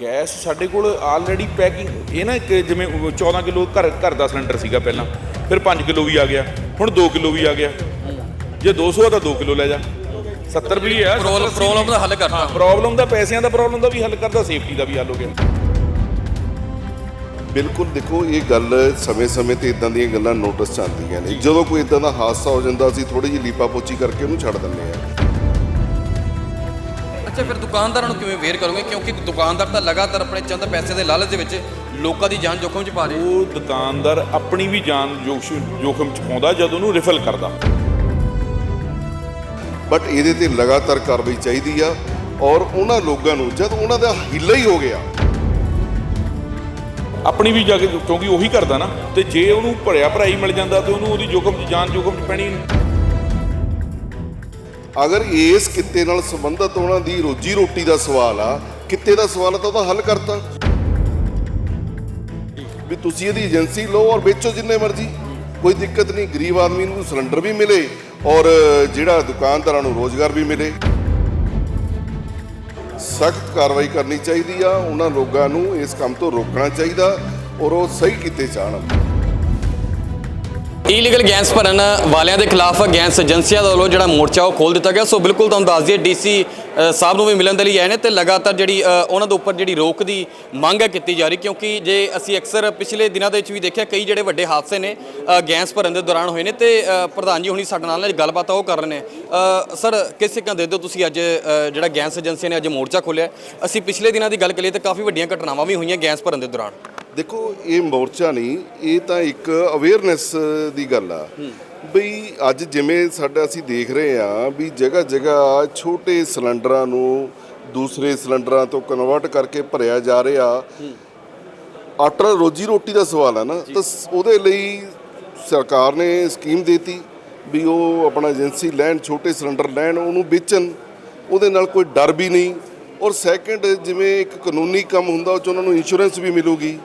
Gas ਸਾਡੇ ਕੋਲ already packing ਇਹ ਨਾ ਇੱਕ ਜਿਵੇਂ 14 ਕਿਲੋ ਘਰ ਘਰ ਦਾ ਸਿਲੰਡਰ ਸੀਗਾ ਪਹਿਲਾਂ ਫਿਰ 5 ਕਿਲੋ ਵੀ ਆ ਗਿਆ ਹੁਣ 2 ਕਿਲੋ ਵੀ ਆ ਗਿਆ। ਜੇ 200 ਆ ਤਾਂ 2 ਕਿਲੋ ਲੈ ਜਾ। 70 ਵੀ ਹੈ ਪ੍ਰੋਬਲਮ ਪ੍ਰੋਬਲਮ ਦਾ ਹੱਲ ਕਰਤਾ। ਪ੍ਰੋਬਲਮ ਦਾ ਪੈਸਿਆਂ ਦਾ ਪ੍ਰੋਬਲਮ ਦਾ ਵੀ ਹੱਲ ਕਰਦਾ ਸੇਫਟੀ ਦਾ ਵੀ ਹੱਲ ਹੋ ਗਿਆ। ਬਿਲਕੁਲ ਦੇਖੋ ਇਹ ਗੱਲ ਸਮੇਂ-ਸਮੇਂ ਤੇ ਇਦਾਂ ਦੀਆਂ ਗੱਲਾਂ ਨੋਟਿਸ 'ਚ ਆਉਂਦੀਆਂ ਨੇ। ਜਦੋਂ ਕੋਈ ਇਦਾਂ ਦਾ ਹਾਦਸਾ ਹੋ ਜਾਂਦਾ ਅਸੀਂ ਥੋੜੀ ਜਿਹੀ ਲੀਪਾ ਪੋਚੀ ਕਰਕੇ ਉਹਨੂੰ ਛੱਡ ਦਿੰਦੇ ਆ ਅੱਛਾ ਫਿਰ ਦੁਕਾਨਦਾਰਾਂ ਨੂੰ ਕਿਵੇਂ ਵੇਅਰ ਕਰੋਗੇ? ਕਿਉਂਕਿ ਦੁਕਾਨਦਾਰ ਤਾਂ ਲਗਾਤਾਰ ਆਪਣੇ ਚੰਦ ਪੈਸੇ ਦੇ ਲਾਲਚ ਦੇ ਵਿੱਚ ਲੋਕਾਂ ਦੀ ਜਾਨ ਜੋਖਮ 'ਚ ਪਾ ਰਹੇ ਉਹ ਦੁਕਾਨਦਾਰ ਆਪਣੀ ਵੀ ਜਾਨ ਜੋਖਮ ਚ ਪਾਉਂਦਾ ਜਦ ਉਹਨੂੰ ਰਿਫਲ ਕਰਦਾ। ਬਟ ਇਹਦੇ ਤੇ ਲਗਾਤਾਰ ਕਾਰਵਾਈ ਚਾਹੀਦੀ ਆ ਔਰ ਉਹਨਾਂ ਲੋਕਾਂ ਨੂੰ ਜਦ ਉਹਨਾਂ ਦਾ ਹਿੱਲਾ ਹੀ ਹੋ ਗਿਆ। ਆਪਣੀ ਵੀ ਜਾ ਕੇ ਕਿਉਂਕਿ ਉਹੀ ਕਰਦਾ ਨਾ ਤੇ ਜੇ ਉਹਨੂੰ ਭਰਿਆ ਭਰਾਈ ਮਿਲ ਜਾਂਦਾ ਤੇ ਉਹਨੂੰ ਉਹਦੀ ਜੋਖਮ ਚ ਜਾਨ ਜੋਖਮ ਚ ਪੈਣੀ ਨਹੀਂ ਅਗਰ ਇਸ ਕਿੱਤੇ ਨਾਲ ਸੰਬੰਧਿਤ ਉਹਨਾਂ ਦੀ ਰੋਜੀ ਰੋਟੀ ਦਾ ਸਵਾਲ ਆ, ਕਿੱਤੇ ਦਾ ਸਵਾਲ ਆ ਤਾਂ ਉਹਦਾ ਹੱਲ ਕਰਤਾ। ਵੀ ਤੁਸੀਂ ਇਹਦੀ ਏਜੰਸੀ ਲਓ ਔਰ ਵੇਚੋ ਜਿੰਨੇ ਮਰਜ਼ੀ। ਕੋਈ ਦਿੱਕਤ ਨਹੀਂ, ਗਰੀਬ ਆਦਮੀ ਨੂੰ ਸਿਲੰਡਰ ਵੀ ਮਿਲੇ ਔਰ ਜਿਹੜਾ ਦੁਕਾਨਦਾਰਾਂ ਨੂੰ ਰੋਜ਼ਗਾਰ ਵੀ ਮਿਲੇ। ਸਖਤ ਕਾਰਵਾਈ ਕਰਨੀ ਚਾਹੀਦੀ ਆ, ਉਹਨਾਂ ਲੋਕਾਂ ਨੂੰ ਇਸ ਕੰਮ ਤੋਂ ਰੋਕਣਾ ਚਾਹੀਦਾ ਔਰ ਉਹ ਸਹੀ ਕੀਤੇ ਜਾਣ ਇਲੀਗਲ ਗੈਸ ਭਰਨ ਵਾਲਿਆਂ ਦੇ ਖਿਲਾਫ ਗੈਸ ਏਜੰਸੀਆਂ ਦੇ ਵੱਲੋਂ ਜਿਹੜਾ ਮੋਰਚਾ ਉਹ ਖੋਲ ਦਿੱਤਾ ਗਿਆ। ਸੋ ਬਿਲਕੁਲ ਤੁਹਾਨੂੰ ਦੱਸ ਦਈਏ, ਡੀਸੀ ਸਾਹਿਬ ਨੂੰ ਵੀ ਮਿਲਣ ਦੇ ਲਈ ਆਏ ਨੇ ਤੇ ਲਗਾਤਾਰ ਜਿਹੜੀ ਉਹਨਾਂ ਦੇ ਉੱਪਰ ਜਿਹੜੀ ਰੋਕ ਦੀ ਮੰਗ ਹੈ ਕੀਤੀ ਜਾ ਰਹੀ, ਕਿਉਂਕਿ ਜੇ ਅਸੀਂ ਅਕਸਰ ਪਿਛਲੇ ਦਿਨਾਂ ਦੇ ਵਿੱਚ ਵੀ ਦੇਖਿਆ, ਕਈ ਜਿਹੜੇ ਵੱਡੇ ਹਾਦਸੇ ਨੇ ਗੈਸ ਭਰਨ ਦੇ ਦੌਰਾਨ ਹੋਏ ਨੇ ਤੇ ਪ੍ਰਧਾਨ ਜੀ ਹੁਣੀ ਸਾਡੇ ਨਾਲ ਗੱਲਬਾਤ ਉਹ ਕਰ ਰਹੇ ਨੇ। ਸਰ, ਕਿਸ ਸਿੱਕਾਂ ਦੇ ਦਿਓ ਤੁਸੀਂ ਅੱਜ ਜਿਹੜਾ ਗੈਸ ਏਜੰਸੀ ਨੇ ਅੱਜ ਮੋਰਚਾ ਖੋਲ੍ਹਿਆ? ਅਸੀਂ ਪਿਛਲੇ ਦਿਨਾਂ ਦੀ ਗੱਲ ਕਰੀਏ ਤਾਂ ਕਾਫੀ ਵੱਡੀਆਂ ਘਟਨਾਵਾਂ ਵੀ ਹੋਈਆਂ ਗੈਸ ਭਰਨ ਦੇ ਦੌਰਾਨ। ਦੇਖੋ ਇਹ ਮੋਰਚਾ ਨਹੀਂ ਇਹ ਤਾਂ ਇੱਕ ਅਵੇਅਰਨੈਸ ਦੀ ਗੱਲ ਆ। ਬਈ ਅੱਜ ਜਿਵੇਂ ਸਾਡਾ ਅਸੀਂ ਦੇਖ ਰਹੇ ਆ ਵੀ ਜਗ੍ਹਾ ਜਗ੍ਹਾ ਛੋਟੇ ਸਿਲੰਡਰਾਂ ਨੂੰ ਦੂਸਰੇ ਸਿਲੰਡਰਾਂ ਤੋਂ ਕਨਵਰਟ ਕਰਕੇ ਭਰਿਆ ਜਾ ਰਿਹਾ। ਆਟਾ ਰੋਜੀ ਰੋਟੀ ਦਾ ਸਵਾਲ ਆ ਨਾ ਤਾਂ ਉਹਦੇ ਲਈ ਸਰਕਾਰ ਨੇ ਸਕੀਮ ਦੇਤੀ ਵੀ ਉਹ ਆਪਣਾ ਏਜੰਸੀ ਲੈਣ ਛੋਟੇ ਸਿਲੰਡਰ ਲੈਣ ਉਹਨੂੰ ਵੇਚਣ ਉਹਦੇ ਨਾਲ ਕੋਈ ਡਰ ਵੀ ਨਹੀਂ। ਔਰ ਸੈਕੰਡ ਜਿਵੇਂ ਇੱਕ ਕਾਨੂੰਨੀ ਕੰਮ ਹੁੰਦਾ ਉਹ ਚ ਉਹਨਾਂ ਨੂੰ ਇੰਸ਼ੋਰੈਂਸ ਵੀ ਮਿਲੂਗੀ।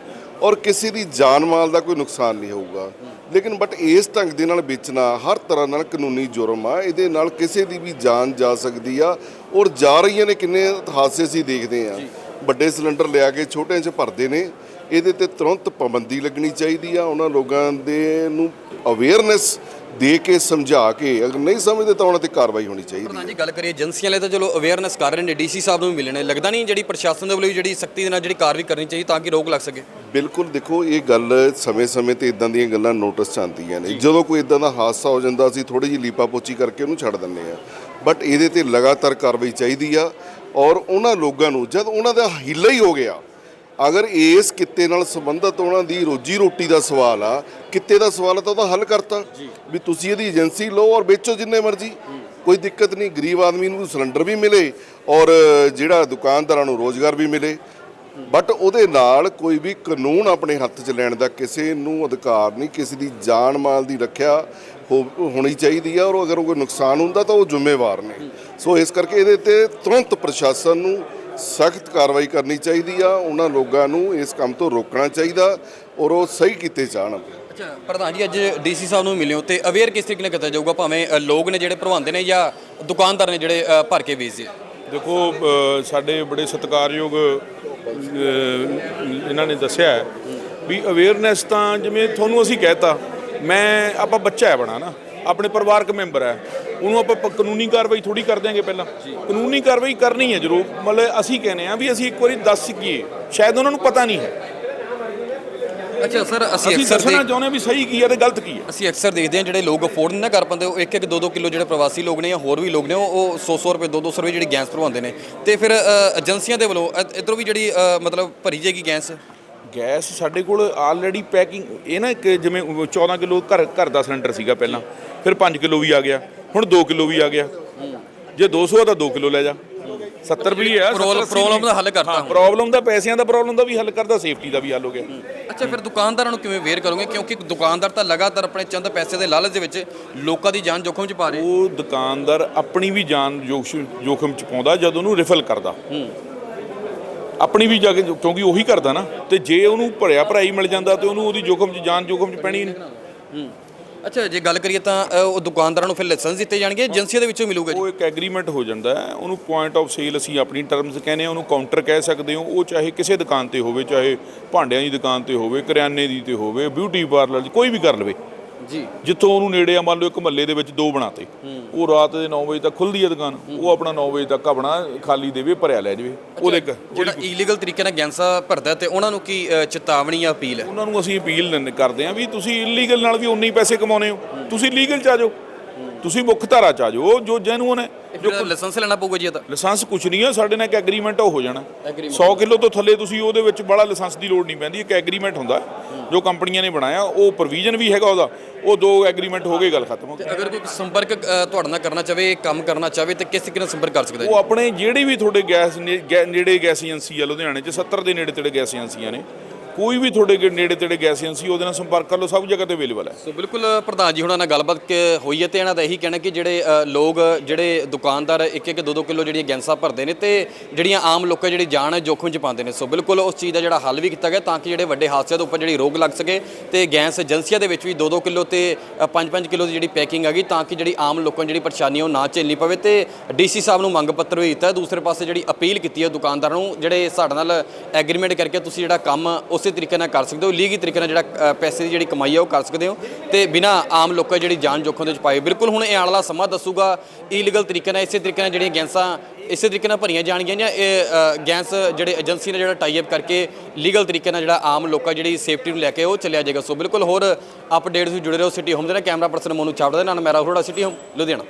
ਔਰ ਕਿਸੇ ਦੀ ਜਾਨ ਮਾਲ ਦਾ ਕੋਈ ਨੁਕਸਾਨ ਨਹੀਂ ਹੋਊਗਾ। ਲੇਕਿਨ ਬਟ ਇਸ ਢੰਗ ਦੇ ਨਾਲ ਵੇਚਣਾ ਹਰ ਤਰ੍ਹਾਂ ਨਾਲ ਕਾਨੂੰਨੀ ਜੁਰਮ ਆ ਇਹਦੇ ਨਾਲ ਕਿਸੇ ਦੀ ਵੀ ਜਾਨ ਜਾ ਸਕਦੀ ਆ। ਔਰ ਜਾ ਰਹੀਆਂ ਨੇ ਕਿੰਨੇ ਹਾਦਸੇ ਅਸੀਂ ਦੇਖਦੇ ਆ। ਵੱਡੇ ਸਿਲੰਡਰ ਲਿਆ ਕੇ ਛੋਟਿਆਂ 'ਚ ਭਰਦੇ ਨੇ। ਇਹਦੇ ਤੇ ਤੁਰੰਤ ਪਾਬੰਦੀ ਲੱਗਣੀ ਚਾਹੀਦੀ ਆ। ਉਹਨਾਂ ਲੋਕਾਂ ਦੇ ਨੂੰ ਅਵੇਅਰਨੈਸ ਦੇ ਕੇ ਸਮਝਾ ਕੇ ਅਗਰ ਨਹੀਂ ਸਮਝਦੇ ਤਾਂ ਉਹਨਾਂ ਤੇ ਕਾਰਵਾਈ ਹੋਣੀ ਚਾਹੀਦੀ ਪ੍ਰਧਾਨ ਹੈ ਜੀ ਗੱਲ ਕਰੀਏ ਏਜੰਸੀਆਂ ਵਾਲੇ ਤਾਂ ਚਲੋ ਅਵੇਅਰਨੈਸ ਕਰ ਰਹੇ ਨੇ ਡੀਸੀ ਸਾਹਿਬ ਨੂੰ ਵੀ ਮਿਲਣੇ ਲੱਗਦਾ ਨਹੀਂ ਜਿਹੜੀ ਪ੍ਰਸ਼ਾਸਨ ਦੇ ਵੱਲੋਂ ਜਿਹੜੀ ਸਖਤੀ ਦੇ ਨਾਲ ਜਿਹੜੀ ਕਾਰਵਾਈ ਕਰਨੀ ਚਾਹੀਦੀ ਤਾਂ ਕਿ ਰੋਕ ਲੱਗ ਸਕੇ? ਬਿਲਕੁਲ ਦੇਖੋ ਇਹ ਗੱਲ ਸਮੇਂ-ਸਮੇਂ ਤੇ ਇਦਾਂ ਦੀਆਂ ਗੱਲਾਂ ਨੋਟਿਸ 'ਚ ਆਉਂਦੀਆਂ ਨੇ। ਜਦੋਂ ਕੋਈ ਇਦਾਂ ਦਾ ਹਾਦਸਾ ਹੋ ਜਾਂਦਾ ਅਸੀਂ ਥੋੜੀ ਜਿਹੀ ਲੀਪਾ ਪੋਚੀ ਕਰਕੇ ਉਹਨੂੰ ਛੱਡ ਦਿੰਦੇ ਆ ਬਟ ਇਹਦੇ ਤੇ ਲਗਾਤਾਰ ਕਾਰਵਾਈ ਚਾਹੀਦੀ ਆ ਔਰ ਉਹਨਾਂ ਲੋਕਾਂ ਨੂੰ ਜਦ ਉਹਨਾਂ ਦਾ ਹਿੱਲਾ ਹੀ ਹੋ ਗਿਆ ਅਗਰ ਇਸ ਕਿੱਤੇ ਨਾਲ ਸੰਬੰਧਿਤ ਉਹਨਾਂ ਦੀ ਰੋਜੀ ਰੋਟੀ ਦਾ ਸਵਾਲ ਆ ਕਿੱਤੇ ਦਾ ਸਵਾਲ ਆ ਤਾਂ ਉਹਦਾ ਹੱਲ ਕਰਤਾ। ਵੀ ਤੁਸੀਂ ਇਹਦੀ ਏਜੰਸੀ ਲਓ ਔਰ ਵੇਚੋ ਜਿੰਨੇ ਮਰਜ਼ੀ। ਕੋਈ ਦਿੱਕਤ ਨਹੀਂ ਗਰੀਬ ਆਦਮੀ ਨੂੰ ਸਿਲੰਡਰ ਵੀ ਮਿਲੇ ਔਰ ਜਿਹੜਾ ਦੁਕਾਨਦਾਰਾਂ ਨੂੰ ਰੋਜ਼ਗਾਰ ਵੀ ਮਿਲੇ। ਬਟ ਉਹਦੇ ਨਾਲ ਕੋਈ ਵੀ ਕਾਨੂੰਨ ਆਪਣੇ ਹੱਥ 'ਚ ਲੈਣ ਦਾ ਕਿਸੇ ਨੂੰ ਅਧਿਕਾਰ ਨਹੀਂ ਕਿਸੇ ਦੀ ਜਾਨ ਮਾਲ ਦੀ ਰੱਖਿਆ ਹੋ- ਹੋਣੀ ਚਾਹੀਦੀ ਹੈ ਔਰ ਅਗਰ ਕੋਈ ਨੁਕਸਾਨ ਹੁੰਦਾ ਤਾਂ ਉਹ ਜ਼ਿੰਮੇਵਾਰ ਨੇ। ਸੋ ਇਸ ਕਰਕੇ ਇਹਦੇ ਤੇ ਤੁਰੰਤ ਪ੍ਰਸ਼ਾਸਨ ਨੂੰ ਸਖਤ ਕਾਰਵਾਈ ਕਰਨੀ ਚਾਹੀਦੀ ਆ। ਉਹਨਾਂ ਲੋਕਾਂ ਨੂੰ ਇਸ ਕੰਮ ਤੋਂ ਰੋਕਣਾ ਚਾਹੀਦਾ ਔਰ ਉਹ ਸਹੀ ਕੀਤੇ ਜਾਣ ਅੱਛਾ ਪ੍ਰਧਾਨ ਜੀ ਅੱਜ ਡੀਸੀ ਸਾਹਿਬ ਨੂੰ ਮਿਲਿਓ ਤੇ ਅਵੇਅਰ ਕਿਸ ਤਰੀਕੇ ਨਾਲ ਕੀਤਾ ਜਾਊਗਾ? ਭਾਵੇਂ ਲੋਕ ਨੇ ਜਿਹੜੇ ਭਰਵਾਉਂਦੇ ਨੇ ਜਾਂ ਦੁਕਾਨਦਾਰ ਨੇ ਜਿਹੜੇ ਭਰ ਕੇ ਵੇਚਦੇ ਆ। ਦੇਖੋ ਸਾਡੇ ਬੜੇ ਸਤਿਕਾਰਯੋਗ ਇਹਨਾਂ ਨੇ ਦੱਸਿਆ ਵੀ ਅਵੇਅਰਨੈਸ ਤਾਂ ਜਿਵੇਂ ਤੁਹਾਨੂੰ ਅਸੀਂ ਕਹਿਤਾ ਮੈਂ ਆਪਾਂ ਬੱਚਾ ਹੈ ਬਣਾ ਨਾ ਆਪਣੇ ਪਰਿਵਾਰਕ ਮੈਂਬਰ ਹੈ ਉਹਨੂੰ ਆਪਾਂ ਕਾਨੂੰਨੀ ਕਾਰਵਾਈ ਥੋੜੀ ਕਰ ਦਿਆਂਗੇ ਪਹਿਲਾਂ। ਕਾਨੂੰਨੀ ਕਾਰਵਾਈ ਕਰਨੀ ਹੈ ਜ਼ਰੂਰ ਮਤਲਬ ਅਸੀਂ ਕਹਿੰਦੇ ਆ ਵੀ ਅਸੀਂ ਇੱਕ ਵਾਰੀ ਦੱਸ ਸਕੀਏ ਸ਼ਾਇਦ ਉਹਨਾਂ ਨੂੰ ਪਤਾ ਨਹੀਂ ਹੈ। ਅੱਛਾ ਸਰ ਅਸੀਂ ਅਸੀਂ ਅਕਸਰ ਦੱਸਣਾ ਦੇਖ- ਚਾਹੁੰਦੇ ਹਾਂ ਵੀ ਸਹੀ ਕੀ ਹੈ ਤੇ ਗਲਤ ਕੀ ਹੈ। ਅਸੀਂ ਅਕਸਰ ਦੇਖਦੇ ਹਾਂ ਜਿਹੜੇ ਲੋਕ ਅਫੋਰਡ ਨਹੀਂ ਨਾ ਕਰ ਪਾਉਂਦੇ ਉਹ ਇੱਕ ਇੱਕ ਦੋ ਦੋ ਕਿਲੋ ਜਿਹੜੇ ਪ੍ਰਵਾਸੀ ਲੋਕ ਨੇ ਜਾਂ ਹੋਰ ਵੀ ਲੋਕ ਨੇ ਉਹ ਉਹ 100 100 ਰੁਪਏ 200 ਰੁਪਏ ਜਿਹੜੀ ਗੈਸ ਭਰਵਾਉਂਦੇ ਨੇ। ਤੇ ਫਿਰ ਅ, ਏਜੰਸੀਆਂ ਦੇ ਵੱਲੋਂ ਇ- ਇੱਧਰੋਂ ਵੀ ਜਿਹੜੀ ਅ, ਮਤਲਬ ਭਰੀ ਜਾਏਗੀ ਗੈਸ? ਗੈਸ ਸਾਡੇ ਕੋਲ ਆਲਰੇਡੀ ਪੈਕਿੰਗ ਇਹ ਨਾ ਇੱਕ ਜਿਵੇਂ 14 ਕਿਲੋ ਘਰ ਘਰ ਦਾ ਸਿਲੰਡਰ ਸੀਗਾ ਪਹਿਲਾਂ ਫਿਰ 5 ਕਿਲੋ ਵੀ ਆ ਗਿਆ ਹੁਣ 2 ਕਿਲੋ ਵੀ ਆ ਗਿਆ। ਜੇ 200 ਆ ਤਾਂ 2 ਕਿਲੋ ਲੈ ਜਾ। 70 ਵੀ ਹੈ ਪ੍ਰੋਬਲਮ- ਪ੍ਰੋਬਲਮ ਦਾ ਹੱਲ ਕਰਤਾ ਹੁਣ। ਪ੍ਰੋਬਲਮ ਦਾ ਪੈਸਿਆਂ ਦਾ ਪ੍ਰੋਬਲਮ ਦਾ ਵੀ ਹੱਲ ਕਰਦਾ ਸੇਫਟੀ ਦਾ ਵੀ ਹੱਲ ਹੋ ਗਿਆ। ਅੱਛਾ ਫਿਰ ਦੁਕਾਨਦਾਰਾਂ ਨੂੰ ਕਿਵੇਂ ਵੇਅਰ ਕਰੋਗੇ? ਕਿਉਂਕਿ ਦੁਕਾਨਦਾਰ ਤਾਂ ਲਗਾਤਾਰ ਆਪਣੇ ਚੰਦ ਪੈਸੇ ਦੇ ਲਾਲਚ ਦੇ ਵਿੱਚ ਲੋਕਾਂ ਦੀ ਜਾਨ ਜੋਖਮ 'ਚ ਪਾ ਰਹੇ। ਉਹ ਦੁਕਾਨਦਾਰ ਆਪਣੀ ਵੀ ਜਾਨ ਜੋਖਮ ਚ ਪਾਉਂਦਾ ਜਦ ਉਹਨੂੰ ਰਿਫਲ ਕਰਦਾ। ਆਪਣੀ ਵੀ ਜਾ ਕੇ ਕਿਉਂਕਿ ਉਹੀ ਕਰਦਾ ਨਾ ਤੇ ਜੇ ਉਹਨੂੰ ਭਰਿਆ ਭਰਾਈ ਮਿਲ ਜਾਂਦਾ ਤੇ ਉਹਨੂੰ ਉਹਦੀ ਜੋਖਮ ਚ ਜਾਨ ਜੋਖਮ ਚ ਪੈਣੀ ਨਹੀਂ। ਅੱਛਾ ਜੇ ਗੱਲ ਕਰੀਏ ਤਾਂ ਅ, ਉਹ ਦੁਕਾਨਦਾਰਾਂ ਨੂੰ ਫਿਰ ਲਾਇਸੈਂਸ ਦਿੱਤੇ ਜਾਣਗੇ ਏਜੰਸੀਆਂ ਦੇ ਵਿੱਚੋਂ ਮਿਲੂਗਾ ਜੀ? ਉਹ ਇੱਕ ਐਗਰੀਮੈਂਟ ਹੋ ਜਾਂਦਾ ਹੈ ਉਹਨੂੰ ਪੁਆਇੰਟ ਆਫ ਸੇਲ ਅਸੀਂ ਆਪਣੀ ਟਰਮਸ ਕਹਿੰਦੇ ਆ ਉਹਨੂੰ ਕਾਊਂਟਰ ਕਹਿ ਸਕਦੇ ਹੋ ਉਹ ਚਾਹੇ ਕਿਸੇ ਦੁਕਾਨ ਤੇ ਹੋਵੇ ਚਾਹੇ ਭਾਂਡਿਆਂ ਦੀ ਦੁਕਾਨ ਤੇ ਹੋਵੇ ਕਰਿਆਨੇ ਦੀ ਤੇ ਹੋਵੇ ਬਿਊਟੀ ਪਾਰਲਰ ਦੀ ਕੋਈ ਵੀ ਕਰ ਲਵੇ। ਜੀ। ਜਿੱਥੋਂ ਉਹਨੂੰ ਨੇੜੇ ਆ ਮੰਨ ਲਓ ਇੱਕ ਮਹੱਲੇ ਦੇ ਵਿੱਚ ਦੋ ਬਣਾਤੇ। ਉਹ ਰਾਤ ਦੇ 9 ਵਜੇ ਤੱਕ ਖੁੱਲਦੀ ਹੈ ਦੁਕਾਨ। ਉਹ ਆਪਣਾ 9 ਵਜੇ ਤੱਕ ਆਪਣਾ ਖਾਲੀ ਦੇਵੇ ਭਰਿਆ ਲੈ ਜਾਵੇ। ਉਹਦੇ ਜਿਹੜਾ ਇਲੀਗਲ ਤਰੀਕੇ ਨਾਲ ਗੈਂਸਾ ਭਰਦਾ ਤੇ ਉਹਨਾਂ ਨੂੰ ਕੀ ਚੇਤਾਵਨੀ ਜਾਂ ਅਪੀਲ ਹੈ? ਉਹਨਾਂ ਨੂੰ ਅਸੀਂ ਅਪੀਲ ਕਰਦੇ ਹਾਂ ਵੀ ਤੁਸੀਂ ਇਲੀਗਲ ਨਾਲ ਵੀ ਉਨੇ ਹੀ ਪੈਸੇ ਕਮਾਉਨੇ ਹੋ। ਤੁਸੀਂ ਲੀਗਲ ਚ ਆ ਜਾਓ। ਤੁਸੀਂ ਮੁੱਖ ਧਾਰਾ ਚ ਆ ਜਾਓ। ਜੋ ਜੈਨੂਨ ਹੈ। ਜੋ ਲਾਇਸੈਂਸ ਲੈਣਾ ਪਊਗਾ ਜੀ ਇਹਦਾ ਲਾਇਸੈਂਸ ਕੁਛ ਨਹੀਂ ਹੈ ਸਾਡੇ ਨਾਲ ਇੱਕ ਐਗਰੀਮੈਂਟ ਹੋ ਜਾਣਾ। Agreement 100 ਕਿਲੋ ਤੋਂ ਥੱਲੇ ਤੁਸੀਂ ਉਹਦੇ ਵਿੱਚ ਬੜਾ ਲਾਇਸੈਂਸ ਦੀ ਲੋੜ ਨਹੀਂ ਪੈਂਦੀ। ਇੱਕ ਐਗਰੀਮੈਂਟ ਹੁੰਦਾ। ਜੋ ਕੰਪਨੀਆਂ ਨੇ ਬਣਾਇਆ ਉਹ ਪ੍ਰੋਵੀਜ਼ਨ ਵੀ ਹੈਗਾ ਉਹਦਾ ਉਹ ਦੋ ਐਗਰੀਮੈਂਟ ਹੋ ਗਏ ਗੱਲ ਖਤਮ ਹੋ ਗਈ। ਅਗਰ ਕੋਈ ਸੰਪਰਕ ਤੁਹਾਡੇ ਨਾਲ ਕਰਨਾ ਚਾਹਵੇ ਕੰਮ ਕਰਨਾ ਚਾਹਵੇ ਤੇ ਕਿਸ ਤਰੀਕੇ ਨਾਲ ਸੰਪਰਕ ਕਰ ਸਕਦਾ ਉਹ ਆਪਣੇ ਜਿਹੜੇ ਵੀ ਤੁਹਾਡੇ ਗੈਸ ਨੇੜੇ ਗੈਸ ਏਜੰਸੀ ਆ ਲੁਧਿਆਣੇ 'ਚ 70 ਦੇ ਨੇੜੇ ਤੇੜੇ ਗੈਸ ਏਜੰਸੀਆਂ ਨੇ ਕੋਈ ਵੀ ਤੁਹਾਡੇ ਗੇ- ਨੇੜੇ ਤੇੜੇ ਗੈਸ ਏਜੰਸੀ ਉਹਦੇ ਨਾਲ ਸੰਪਰਕ ਕਰ ਲਓ ਸਭ ਜਗ੍ਹਾ ਤੇ ਅਵੇਲੇਬਲ ਹੈ ਸੋ ਬਿਲਕੁਲ ਪ੍ਰਧਾਨ ਜੀ ਹੁਣਾਂ ਨਾਲ ਗੱਲਬਾਤ ਕ- ਹੋਈ ਹੈ ਤੇ ਇਹਨਾਂ ਦਾ ਇਹੀ ਕਹਿਣਾ ਕਿ ਜਿਹੜੇ ਅ, ਲੋਕ ਜਿਹੜੇ ਦੁਕਾਨਦਾਰ ਇੱਕ ਇੱਕ ਦੋ ਦੋ ਕਿਲੋ ਜਿਹੜੀਆਂ ਗੈਂਸਾਂ ਭਰਦੇ ਨੇ ਤੇ ਜਿਹੜੀਆਂ ਆਮ ਲੋਕਾਂ ਜਿਹੜੀ ਜਾਨ ਹੈ ਜੋਖਮ ਚ ਪਾਉਂਦੇ ਨੇ ਸੋ ਬਿਲਕੁਲ ਉਸ ਚੀਜ਼ ਦਾ ਜਿਹੜਾ ਹੱਲ ਵੀ ਕੀਤਾ ਗਿਆ ਤਾਂ ਕਿ ਜਿਹੜੇ ਵੱਡੇ ਹਾਦਸਿਆਂ ਦੇ ਉੱਪਰ ਜਿਹੜੀ ਰੋਕ ਲੱਗ ਸਕੇ ਤੇ ਗੈਸ ਏਜੰਸੀਆਂ ਦੇ ਵਿੱਚ ਵੀ ਦੋ ਦੋ ਕਿਲੋ ਤੇ 5-5 ਕਿਲੋ ਦੀ ਜਿਹੜੀ ਪੈਕਿੰਗ ਹੈਗੀ ਤਾਂ ਕਿ ਜਿਹੜੀ ਆਮ ਲੋਕਾਂ ਨੂੰ ਜਿਹੜੀ ਪਰੇਸ਼ਾਨੀ ਉਹ ਨਾ ਝੇਲਣੀ ਪਵੇ ਤੇ ਡੀਸੀ ਸਾਹਿਬ ਨੂੰ ਮੰਗ ਪੱਤਰ ਵੀ ਦਿੱਤਾ ਹੈ। ਦੂਸਰੇ ਪਾਸੇ ਜਿਹੜੀ ਅਪੀਲ ਕੀਤੀ ਹੈ ਦੁਕਾਨਦਾਰਾਂ ਨੂੰ ਜਿਹੜੇ ਸਾਡੇ ਨਾਲ ਐਗਰੀਮੈਂਟ ਕਰਕੇ ਤੁਸੀਂ ਜਿਹੜਾ ਕੰਮ ਉਸੇ ਤਰੀਕੇ ਨਾਲ ਕਰ ਸਕਦੇ ਹੋ, ਲੀਗੀ ਤਰੀਕੇ ਨਾਲ ਜਿਹੜਾ ਪੈਸੇ ਦੀ ਜਿਹੜੀ ਕਮਾਈ ਆ ਉਹ ਕਰ ਸਕਦੇ ਹੋ ਤੇ ਬਿਨਾ ਆਮ ਲੋਕਾਂ ਜਿਹੜੀ ਜਾਨ ਜੋਖਮ ਦੇ ਵਿੱਚ ਪਾਏ ਬਿਲਕੁਲ ਹੁਣ ਇਹ ਆਉਣ ਵਾਲਾ ਸਮਾਂ ਦੱਸੂਗਾ ਇਲੀਗਲ ਤਰੀਕੇ ਨਾਲ, ਇਸੇ ਤਰੀਕੇ ਨਾਲ ਜਿਹੜੀਆਂ ਗੈਂਸਾਂ, ਇਸੇ ਤਰੀਕੇ ਨਾਲ ਭਰੀਆਂ ਜਾਣਗੀਆਂ ਜਾਂ ਇਹ ਗੈਸ ਜਿਹੜੇ ਏਜੰਸੀ ਨੇ ਜਿਹੜਾ ਟਾਈ ਅਪ ਕਰਕੇ ਲੀਗਲ ਤਰੀਕੇ ਨਾਲ ਜਿਹੜਾ ਆਮ ਲੋਕਾਂ ਜਿਹੜੀ ਸੇਫਟੀ ਨੂੰ ਲੈ ਕੇ ਉਹ ਚੱਲਿਆ ਜਾਏਗਾ। ਸੋ ਬਿਲਕੁਲ ਹੋਰ ਅਪਡੇਟਸ ਵੀ ਜੁੜੇ ਰਹੋ ਸਿਟੀ ਹੋਮ ਦੇ ਨਾਲ। ਕੈਮਰਾ ਪਰਸਨ ਮੋਨੂ ਚਾਵੜਾ ਦੇ ਨਾਲ, ਮੈਂ ਰਾਹੁਲ ਸਿਟੀ ਹੋਮ ਲੁਧਿਆਣਾ।